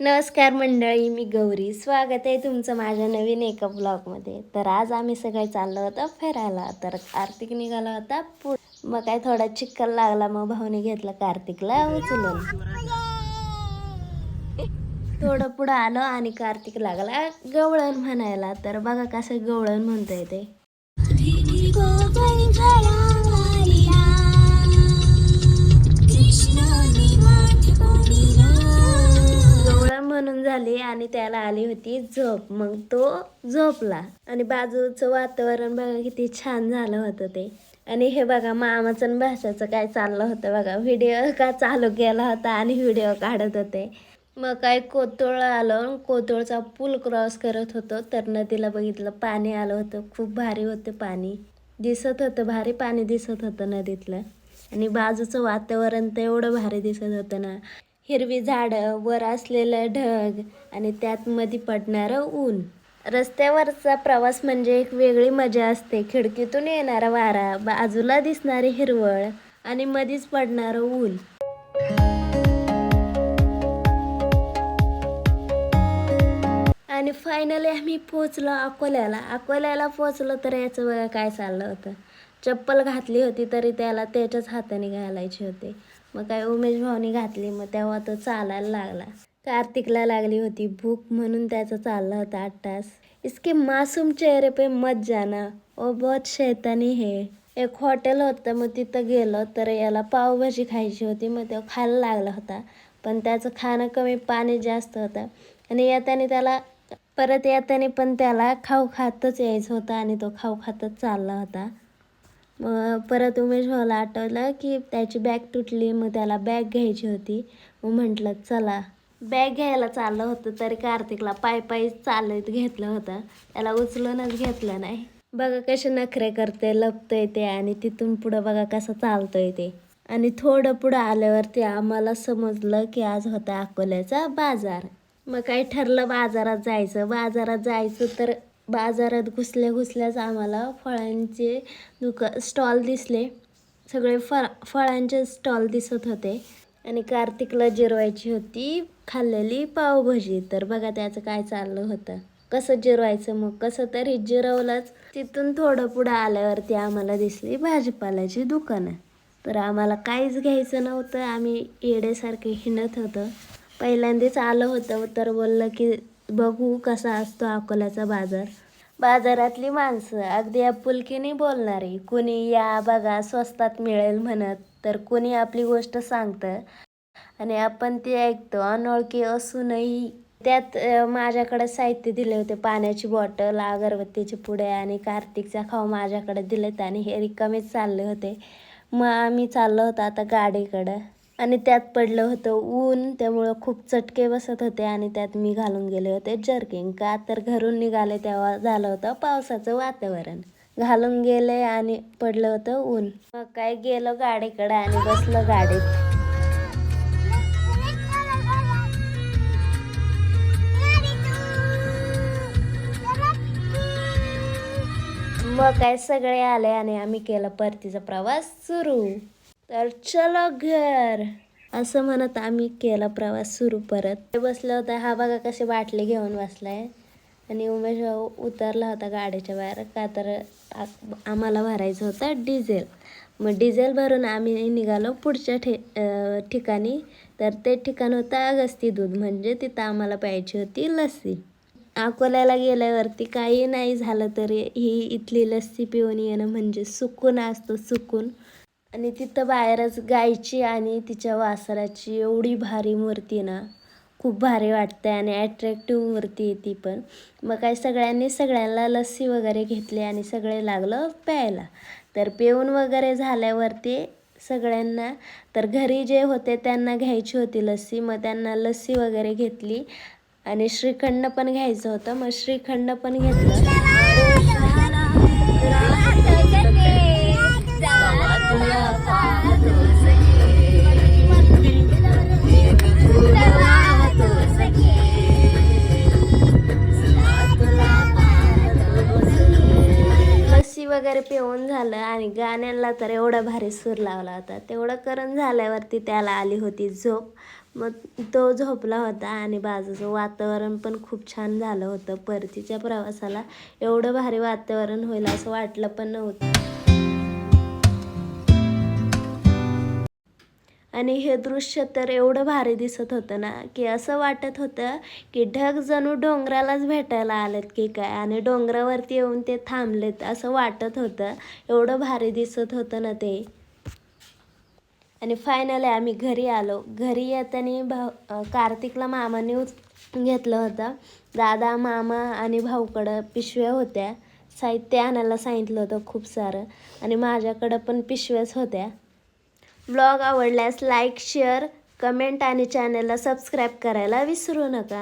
नमस्कार मंडळी मी गौरी. स्वागत आहे तुमचं माझ्या नवीन एका ब्लॉगमध्ये. तर आज आम्ही सगळे चाललो होतो फिरायला. तर कार्तिक निघाला होता पु मग काय थोडा चिक्कल लागला मग भाऊने घेतलं कार्तिकला उचलून. थोडं पुढं आलो आणि कार्तिक लागला गवळण म्हणायला. तर बघा कसं गवळण म्हणतोय ते. कृष्ण म्हणून झाली आणि त्याला आली होती झोप. मग तो झोपला. आणि बाजूचं वातावरण बघा किती छान झालं होतं ते. आणि हे बघा मामाचं आणि भाषाचं काय चाललं होतं बघा. व्हिडिओ का चालू केला होता आणि व्हिडिओ काढत होते. मग काय कोतोळ आलं. कोतोळचा पूल क्रॉस करत होतो. तर नदीला बघितलं पाणी आलं होतं. खूप भारी होतं पाणी. दिसत होतं भारी पाणी दिसत होतं नदीतलं. आणि बाजूचं वातावरण तर एवढं भारी दिसत होतं ना. हिरवी झाडं वर असलेलं ढग आणि त्यात मध्ये पडणारं ऊन. रस्त्यावरचा प्रवास म्हणजे एक वेगळी मजा असते. खिडकीतून येणारा वारा बाजूला दिसणारी हिरवळ आणि मधीच पडणारं ऊन. आणि फायनली आम्ही पोचलो अकोल्याला. अकोल्याला पोचलो तर याचं बघा काय चाललं होतं. चप्पल घातली होती तरी त्याला त्याच्याच हाताने घालायची होते. मग काय उमेश भाऊनी घातली मग तेव्हा तो चालायला लागला. कार्तिकला लागली होती भूक म्हणून त्याचं चाललं होतं आठ तास. इसके मासूम चेहरे पे मत जाना ओ बहुत शैतानी है. एक हॉटेल होतं मग तिथं गेलो तर याला पावभाजी खायची होती मग तो खायला लागला होता. पण त्याचं खाणं कमी पाणी जास्त होतं. आणि येताना त्याला परत येताना पण त्याला खाऊ खातच यायचं होतं आणि तो खाऊ खातच चालला होता. मग परत उमेश भावाला आठवलं की त्याची बॅग तुटली मग त्याला बॅग घ्यायची होती. मग म्हटलं चला. बॅग घ्यायला चाललं होतं तरी कार्तिकला पाय पायी चालत घेतलं होतं. त्याला उचलूनच घेतलं नाही. बघा कसे नखरे करते लपतंय ते आणि तिथून पुढं बघा कसं चालतंय ते. आणि थोडं पुढं आल्यावरती आम्हाला समजलं की आज होता अकोल्याचा बाजार. मग काय ठरलं बाजारात जायचं. बाजारात जायचं तर बाजारात घुसल्या घुसल्याच आम्हाला फळांचे दुका स्टॉल दिसले. सगळे फळ फळांचे स्टॉल दिसत होते. आणि कार्तिकला जिरवायची होती खाल्लेली पावभाजी. तर बघा त्याचं काय चाललं होतं. कसं जिरवायचं मग? कसं तरी जिरवलंच. तिथून थोडं पुढं आल्यावरती आम्हाला दिसली भाजीपाल्याची दुकानं. तर आम्हाला काहीच घ्यायचं नव्हतं. आम्ही येडेसारखे हिंडत होतं. पहिल्यांदाच आलं होतं तर बोललं की बघू कसा असतो अकोल्याचा बाजार. बाजारातली माणसं अगदी आपुलकीने बोलणारी कुणी या बघा स्वस्तात मिळेल म्हणत तर कुणी आपली गोष्ट सांगतं. आणि आपण ते ऐकतो अनोळखी असूनही त्यात माझ्याकडे साहित्य दिले होते पाण्याची बॉटल अगरबत्तीचे पुढे आणि कार्तिकचा खाऊ माझ्याकडे दिलेत आणि हे रिकामेच चालले होते. मग आम्ही चाललो होतो आता गाडीकडं. आणि त्यात पडलं होतं ऊन त्यामुळं खूप चटके बसत होते आणि त्यात मी घालून गेले होते जर्किंग का तर घरून निघाले तेव्हा झालं होतं पावसाचं वातावरण. घालून गेले आणि पडलं होतं ऊन. मग काय गेलो गाडीकडं आणि बसलो गाडीत. मग काय सगळे आले आणि आम्ही केला परतीचा प्रवास सुरू. तर चलो घर. असं म्हणत आम्ही केला प्रवास सुरू परत. ते बसलं होतं हा बघा कसे बाटले घेऊन बसलाय. आणि उमेश भाऊ उतरला होता गाडीच्या बाहेर. का तर आम्हाला भरायचं होतं डिझेल. मग डिझेल भरून आम्ही निघालो पुढच्या ठे ठिकाणी. तर ते ठिकाण होतं अगस्ती दूध. म्हणजे तिथं आम्हाला प्यायची होती लस्सी. अकोल्याला गेल्यावरती काही नाही झालं तरी ही इथली लस्सी पिऊन येणं म्हणजे सुकून असतो सुकून. आणि तिथं बाहेरच गायची आणि तिच्या वासराची एवढी भारी मूर्ती ना खूप भारी वाटते आणि ॲट्रॅक्टिव्ह मूर्ती आहे ती पण. मग काय सगळ्यांनी सगळ्यांना लस्सी वगैरे घेतली आणि सगळे लागलं प्यायला. तर पिऊन वगैरे झाल्यावरती सगळ्यांना तर घरी जे होते त्यांना घ्यायची होती लस्सी. मग त्यांना लस्सी वगैरे घेतली आणि श्रीखंड पण घ्यायचं होतं. मग श्रीखंड पण घेतलं. पिऊन झालं आणि गाण्याला तर एवढा भारी सूर लावला होता. तेवढं करून झाल्यावरती त्याला आली होती झोप. मग तो झोपला होता आणि बाजूचं वातावरण पण खूप छान झालं होतं. परतीच्या प्रवासाला एवढं भारी वातावरण होईल असं वाटलं पण नव्हतं. आणि हे दृश्य तर एवढं भारी दिसत होतं ना की असं वाटत होतं की ढग जणू डोंगरालाच भेटायला आलेत की काय? आणि डोंगरावरती येऊन ते थांबलेत असं वाटत होतं. एवढं भारी दिसत होतं ना ते. आणि फायनली आम्ही घरी आलो. घरी येताना भाऊ कार्तिकला मामाने घेतलं होतं. दादा मामा आणि भाऊकडं पिशव्या होत्या. साहित्य आणायला सांगितलं होतं खूप सारं. आणि माझ्याकडं पण पिशव्याच होत्या. ब्लॉग आवडल्यास लाईक शेअर कमेंट आणि चॅनलला सबस्क्राईब करायला विसरू नका.